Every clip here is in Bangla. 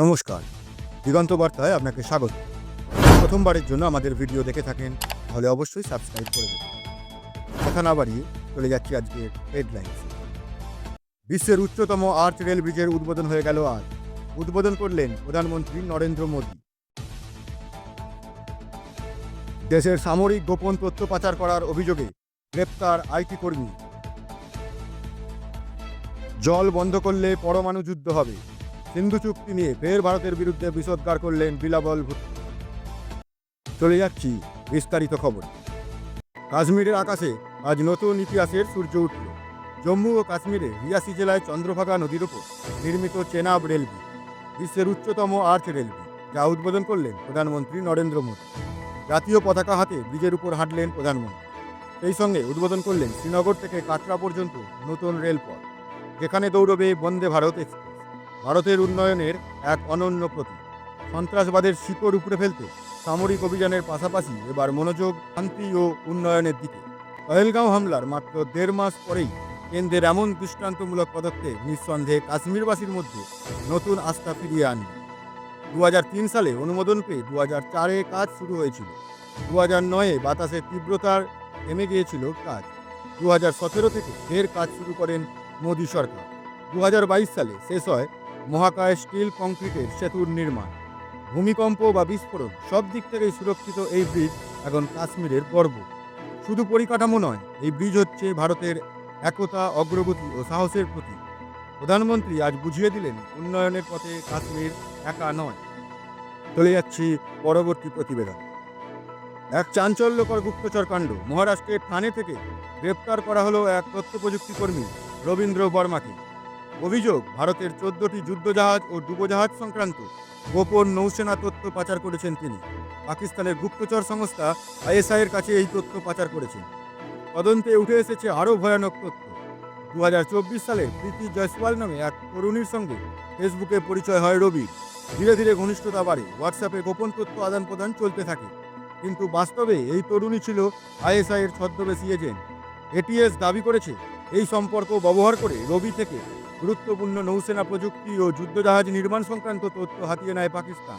নমস্কার। দিগন্ত বার্তায় আপনাকে স্বাগত। প্রথমবারের জন্য আমাদের ভিডিও দেখে থাকেন, তাহলে অবশ্যই সাবস্ক্রাইব করে দেবেন। কথা না বাড়িয়ে চলে যাচ্ছি আজকে হেডলাইন্স বিশ্বের উচ্চতম আর্চ রেল ব্রিজের উদ্বোধন হয়ে গেল আজ। উদ্বোধন করলেন প্রধানমন্ত্রী নরেন্দ্র মোদী। দেশের সামরিক গোপন তথ্য পাচার করার অভিযোগে গ্রেপ্তার আইটি কর্মী। জল বন্ধ করলে পরমাণু যুদ্ধ হবে। সিন্ধু চুক্তি নিয়ে ফের ভারতের বিরুদ্ধে বিষোদ্গার করলেন বিলাবল ভুট্টো চলে যাচ্ছি বিস্তারিত খবর। কাশ্মীরের আকাশে আজ নতুন ইতিহাসের সূর্য উঠল। জম্মু ও কাশ্মীরে রিয়াসি জেলায় চন্দ্রভাগা নদীর ওপর নির্মিত চেনাব রেল ব্রিজ বিশ্বের উচ্চতম আর্চ রেল ব্রিজ যা উদ্বোধন করলেন প্রধানমন্ত্রী নরেন্দ্র মোদী। জাতীয় পতাকা হাতে ব্রিজের উপর হাঁটলেন প্রধানমন্ত্রী। সেই সঙ্গে উদ্বোধন করলেন শ্রীনগর থেকে কাটরা পর্যন্ত নতুন রেলপথ, যেখানে দৌড়বে বন্দে ভারত এক্সপ্রেস। ভারতের উন্নয়নের এক অনন্য প্রতীক। সন্ত্রাসবাদের শিকড় উপড়ে ফেলতে সামরিক অভিযানের পাশাপাশি এবার মনোযোগ, শান্তি ও উন্নয়নের দিকে। পহেলগাঁও হামলার মাত্র দেড় মাস পরেই কেন্দ্রের এমন দৃষ্টান্তমূলক পদক্ষেপ নিঃসন্দেহে কাশ্মীরবাসীর মধ্যে নতুন আস্থা ফিরিয়ে আনবে। দু সালে অনুমোদন পেয়ে দু চারে কাজ শুরু হয়েছিল। দু হাজার নয়ে বাতাসের তীব্রতার থেমে গিয়েছিল কাজ। দু হাজার সতেরো থেকে ফের কাজ শুরু করেন মোদী সরকার। দু হাজার বাইশ সালে শেষ হয় মহাকায় স্টিল কংক্রিটের সেতুর নির্মাণ। ভূমিকম্প বা বিস্ফোরণ সব দিক থেকেই সুরক্ষিত এই ব্রিজ এখন কাশ্মীরের গর্ব। শুধু পরিকাঠামো নয়, এই ব্রিজ হচ্ছে ভারতের একতা, অগ্রগতি ও সাহসের প্রতীক। প্রধানমন্ত্রী আজ বুঝিয়ে দিলেন, উন্নয়নের পথে কাশ্মীর একা নয়। চলে যাচ্ছি পরবর্তী প্রতিবেদন। এক চাঞ্চল্যকর গুপ্তচর কাণ্ড মহারাষ্ট্রের থানে থেকে গ্রেপ্তার করা হলো এক তথ্য প্রযুক্তি কর্মী রবীন্দ্র বর্মাকে। অভিযোগ, ভারতের চোদ্দটি যুদ্ধজাহাজ ও ডুবোজাহাজ সংক্রান্ত গোপন নৌসেনা তথ্য পাচার করেছেন তিনি। পাকিস্তানের গুপ্তচর সংস্থা আইএসআইয়ের কাছে এই তথ্য পাচার করেছেন। তদন্তে উঠে এসেছে আরও ভয়ানক তথ্য। দু হাজার চব্বিশ সালে প্রীতি জয়সওয়াল নামে এক তরুণীর সঙ্গে ফেসবুকে পরিচয় হয় রবি। ধীরে ধীরে ঘনিষ্ঠতা বাড়ে, হোয়াটসঅ্যাপে গোপন তথ্য আদান প্রদান চলতে থাকে। কিন্তু বাস্তবে এই তরুণী ছিল আইএসআইয়ের ছদ্মবেশী এজেন্ট। এটিএস দাবি করেছে, এই সম্পর্ক ব্যবহার করে রবি থেকে গুরুত্বপূর্ণ নৌসেনা প্রযুক্তি ও যুদ্ধজাহাজ নির্মাণ সংক্রান্ত তথ্য হাতিয়ে নেয় পাকিস্তান।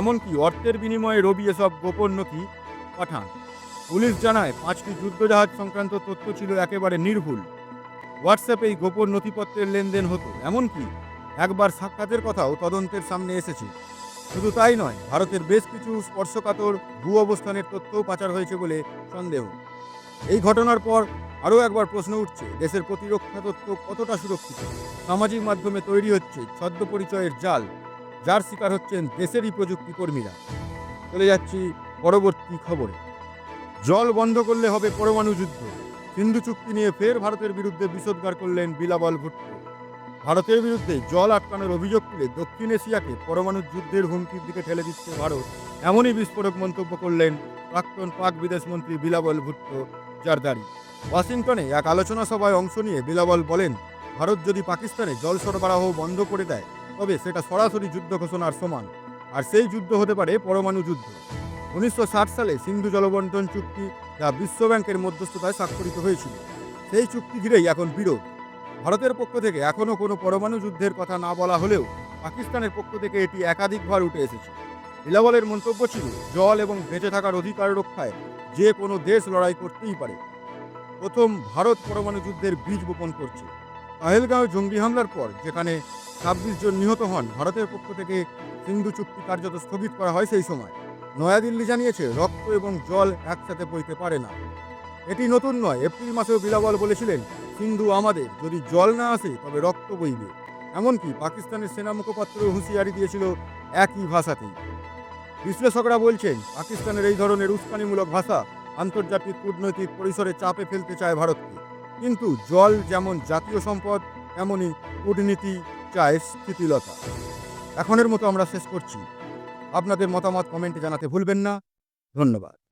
এমনকি অর্থের বিনিময়ে রবি এসব গোপন নথি পাঠান। পুলিশ জানায়, পাঁচটি যুদ্ধজাহাজ সংক্রান্ত তথ্য ছিল একেবারে নির্ভুল। হোয়াটসঅ্যাপে এই গোপন নথিপত্রের লেনদেন হতো। এমনকি একবার সাক্ষাতের কথাও তদন্তের সামনে এসেছে। শুধু তাই নয়, ভারতের বেশ কিছু স্পর্শকাতর ভূ অবস্থানের তথ্যও পাচার হয়েছে বলে সন্দেহ। এই ঘটনার পর আরও একবার প্রশ্ন উঠছে, দেশের প্রতিরক্ষা তথ্য কতটা সুরক্ষিত? সামাজিক মাধ্যমে তৈরি হচ্ছে ছদ্ম পরিচয়ের জাল, যার শিকার হচ্ছেন দেশেরই প্রযুক্তি কর্মীরা। চলে যাচ্ছি পরবর্তী খবরে। জল বন্ধ করলে হবে পরমাণু যুদ্ধ। সিন্ধু চুক্তি নিয়ে ফের ভারতের বিরুদ্ধে বিষোদ্গার করলেন বিলাবল ভুট্টো। ভারতের বিরুদ্ধে জল আটকানোর অভিযোগ তুলে দক্ষিণ এশিয়াকে পরমাণু যুদ্ধের হুমকির দিকে ঠেলে দিচ্ছে ভারত। এমনই বিস্ফোরক মন্তব্য করলেন প্রাক্তন পাক বিদেশমন্ত্রী বিলাবল ভুট্টো। জারদারি ওয়াশিংটনে এক আলোচনা সভায় অংশ নিয়ে বিলাবল বলেন, ভারত যদি পাকিস্তানে জল সরবরাহ বন্ধ করে দেয়, তবে সেটা সরাসরি যুদ্ধ ঘোষণার সমান। আর সেই যুদ্ধ হতে পারে পরমাণু যুদ্ধ। উনিশশো ষাট সালে সিন্ধু জলবন্টন চুক্তি যা বিশ্বব্যাংকের মধ্যস্থতায় স্বাক্ষরিত হয়েছিল। সেই চুক্তি ঘিরেই এখন বিরোধ। ভারতের পক্ষ থেকে এখনও কোনো পরমাণু যুদ্ধের কথা না বলা হলেও পাকিস্তানের পক্ষ থেকে এটি একাধিকবার উঠে এসেছে। বিলাবলের মন্তব্য ছিল, জল এবং বেঁচে থাকার অধিকার রক্ষায় যে কোনো দেশ লড়াই করতেই পারে। প্রথম ভারত পরমাণু যুদ্ধের বীজ বপন করছে। পাহেলগাঁও জঙ্গি হামলার পর যেখানে ছাব্বিশ জন নিহত হন, ভারতের পক্ষ থেকে সিন্ধু চুক্তি কার্যত স্থগিত করা হয় সেই সময়। নয়াদিল্লি জানিয়েছে, রক্ত এবং জল একসাথে বইতে পারে না। এটি নতুন নয়, এপ্রিল মাসেও বিলাবল বলেছিলেন, সিন্ধু আমাদের, যদি জল না আসে, তবে রক্ত বইবে। এমনকি পাকিস্তানের সেনা মুখপাত্র হুঁশিয়ারি দিয়েছিল, একই ভাষাতেই। বিশ্লেষকরা বলছেন, পাকিস্তানের এই ধরনের উস্কানিমূলক ভাষা আন্তর্জাতিক কূটনৈতিক পরিসরে চাপে ফেলতে চায় ভারতকে। কিন্তু জল যেমন জাতীয় সম্পদ এমনই কূটনীতি চায় স্থিতিলতা। এখনের মতো আমরা শেষ করছি। আপনাদের মতামত কমেন্টে জানাতে ভুলবেন না। ধন্যবাদ।